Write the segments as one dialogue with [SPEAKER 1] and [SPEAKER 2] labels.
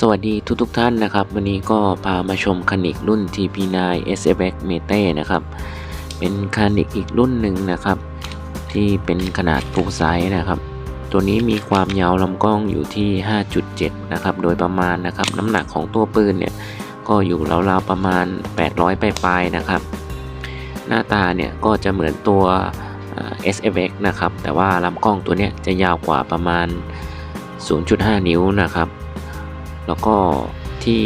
[SPEAKER 1] สวัสดีทุกทุกๆท่านนะครับ วันนี้ก็พามาชมคานิกรุ่น TP9 SFX Mate นะครับ เป็นคานิกอีกรุ่นหนึ่งนะครับ ที่เป็นขนาดฟูลไซส์นะครับ ตัวนี้มีความยาวลำกล้องอยู่ที่ 5.7 นะครับ โดยประมาณนะครับ น้ำหนักของตัวปืนเนี่ย ก็อยู่ราวๆประมาณ 800 ปลายๆนะครับ หน้าตาเนี่ยก็จะเหมือนตัว SFX นะครับ แต่ว่าลำกล้องตัวเนี้ยจะยาวกว่าประมาณ 0.5 นิ้วนะครับ แล้วก็ที่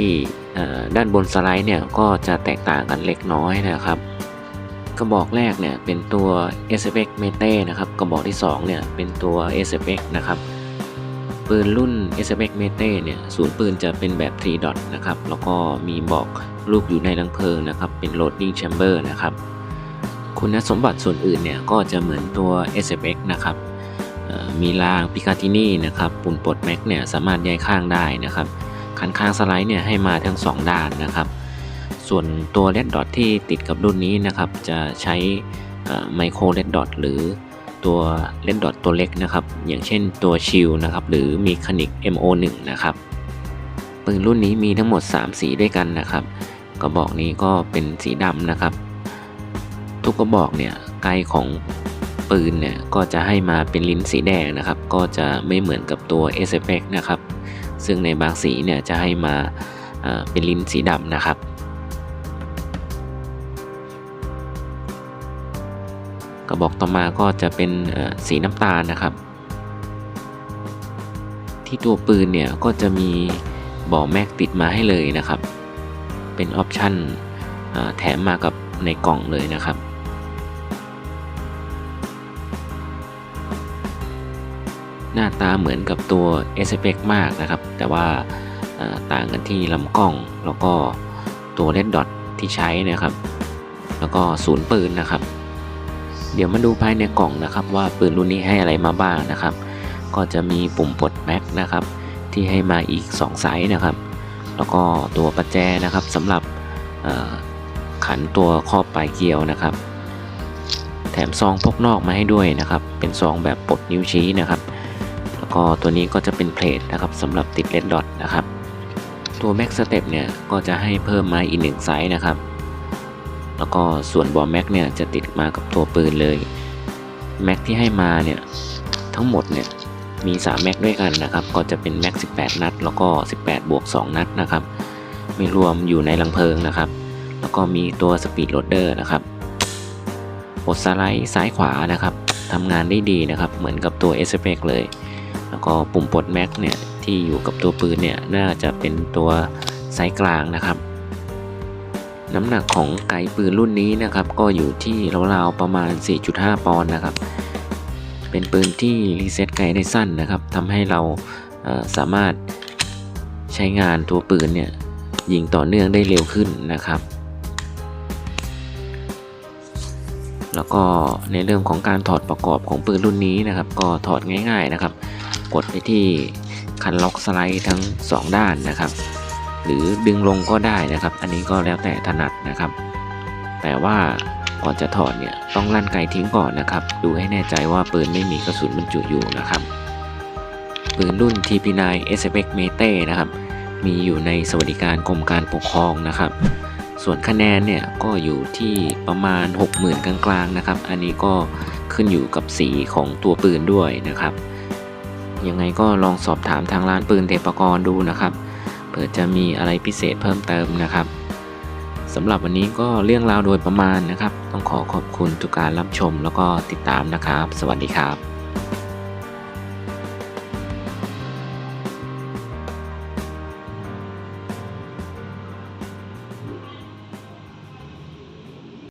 [SPEAKER 1] ด้านบนสไลด์เนี่ยก็จะแตกต่างกันเล็กน้อยนะครับ กระบอกแรกเนี่ยเป็นตัว SFX Mate นะครับ กระบอกที่2เนี่ยเป็นตัว SFX นะครับ ปืนรุ่น SFX Mate เนี่ยศูนย์ปืนจะเป็นแบบ3 dot นะครับ แล้วก็มีบอกลูกอยู่ในรังเพลิงนะครับ เป็น loading chamber นะครับ คุณสมบัติส่วนอื่นเนี่ยก็จะเหมือนตัว SFX นะครับมีรางพิคาตินี่นะครับ ปุ่นปลดแม็กเนี่ยสามารถย้ายข้างได้นะครับ คันข้างสไลด์เนี่ยให้มาทั้ง 2 ด้านนะครับ ส่วนตัว Red Dot ที่ติดกับรุ่นนี้นะครับ จะใช้ไมโคร Red Dot หรือตัว Red Dot ตัวเล็กนะครับ อย่างเช่นตัวชิลนะครับ หรือมีคนิก MO1 นะครับปืนรุ่นนี้มีทั้งหมด 3 สีด้วยกันนะครับ กระบอกนี้ก็เป็นสีดำนะครับ ทุกกระบอกเนี่ยไกลของปืนเนี่ยก็จะให้มาเป็นลิ้นสีแดงนะครับ ก็จะไม่เหมือนกับตัว SFX นะครับ ซึ่งในบางสีเนี่ยจะให้มาเป็นลิ้นสีดำนะครับ กระบอกต่อมาก็จะเป็นสีน้ำตาลนะครับ ที่ตัวปืนเนี่ยก็จะมีบ่อแม็กติดมาให้เลยนะครับ เป็นออปชั่นแถมมากับในกล่องเลยนะครับ หน้าตาเหมือนกับตัว s f x มากนะครับ แต่ว่าต่างกันที่ลำกล้องแล้วก็ตัวเลดดอทที่ใช้นะครับ แล้วก็ศูนย์ปืนนะครับ เดี๋ยวมาดูภายในกล่องนะครับ ว่าปืนรุ่นนี้ให้อะไรมาบ้างนะครับ ก็จะมีปุ่มปลดแม็กนะครับ ที่ให้มาอีก 2 ไซส์นะครับ แล้วก็ตัวประแจนะครับสำหรับขันตัวครอบปลายเกลียวนะครับ แถมซองพกนอกมาให้ด้วยนะครับ เป็นซองแบบปลดนิ้วชี้นะครับ ก็ตัวนี้ก็จะเป็นเพลทนะครับสำหรับติดเลดดอทนะครับ ตัว Max Step เนี่ยก็จะให้เพิ่มมาอีกหนึ่งไซส์นะครับ แล้วก็ส่วนบอแม็กเนี่ยจะติดมากับตัวปืนเลยแม็กที่ให้มาเนี่ยทั้งหมดเนี่ยมี3แม็กด้วยกันนะครับ ก็จะเป็นแม็ก18 นัด แล้วก็ 18 บวก 2 นัดนะครับ ไม่รวมอยู่ในลังเพลิงนะครับ แล้วก็มีตัวสปีดโรดเดอร์นะครับปดสไลด์ซ้ายขวานะครับทำงานได้ดีนะครับ เหมือนกับตัว s f x เลย แล้วก็ปุ่มปลดแม็กเนี่ยที่อยู่กับตัวปืนเนี่ยน่าจะเป็นตัวไซส์กลางนะครับ น้ำหนักของไกปืนรุ่นนี้นะครับ ก็อยู่ที่ราวๆประมาณ 4.5 ปอนด์นะครับ เป็นปืนที่รีเซ็ตไกได้สั้นนะครับทำให้เราเสามารถใช้งานตัวปืนเนี่ยยิงต่อเนื่องได้เร็วขึ้นนะครับ แล้วก็ในเรื่องของการถอดประกอบของปืนรุ่นนี้นะครับ ก็ถอดง่าย ๆนะครับ กดไปที่คันล็อกสไลด์ทั้ง 2 ด้านนะครับ หรือดึงลงก็ได้นะครับ อันนี้ก็แล้วแต่ถนัดนะครับ แต่ว่าก่อนจะถอดเนี่ยต้องลั่นไกทิ้งก่อนนะครับ ดูให้แน่ใจว่าปืนไม่มีกระสุนบรรจุอยู่นะครับปืนรุ่น TP9 SFX Mate นะครับ มีอยู่ในสวัสดิการกรมการปกครองนะครับ ส่วนคะแนนเนี่ยก็อยู่ที่ประมาณ 60,000 กลางๆนะครับ อันนี้ก็ขึ้นอยู่กับสีของตัวปืนด้วยนะครับ ยังไงก็ลองสอบถามทางร้านปืนเทปกรดูนะครับเผื่อจะมีอะไรพิเศษเพิ่มเติมนะครับสำหรับวันนี้ก็เรื่องราวโดยประมาณนะครับ ต้องขอขอบคุณทุกการรับชมแล้วก็ติดตามนะครับ สวัสดีครับ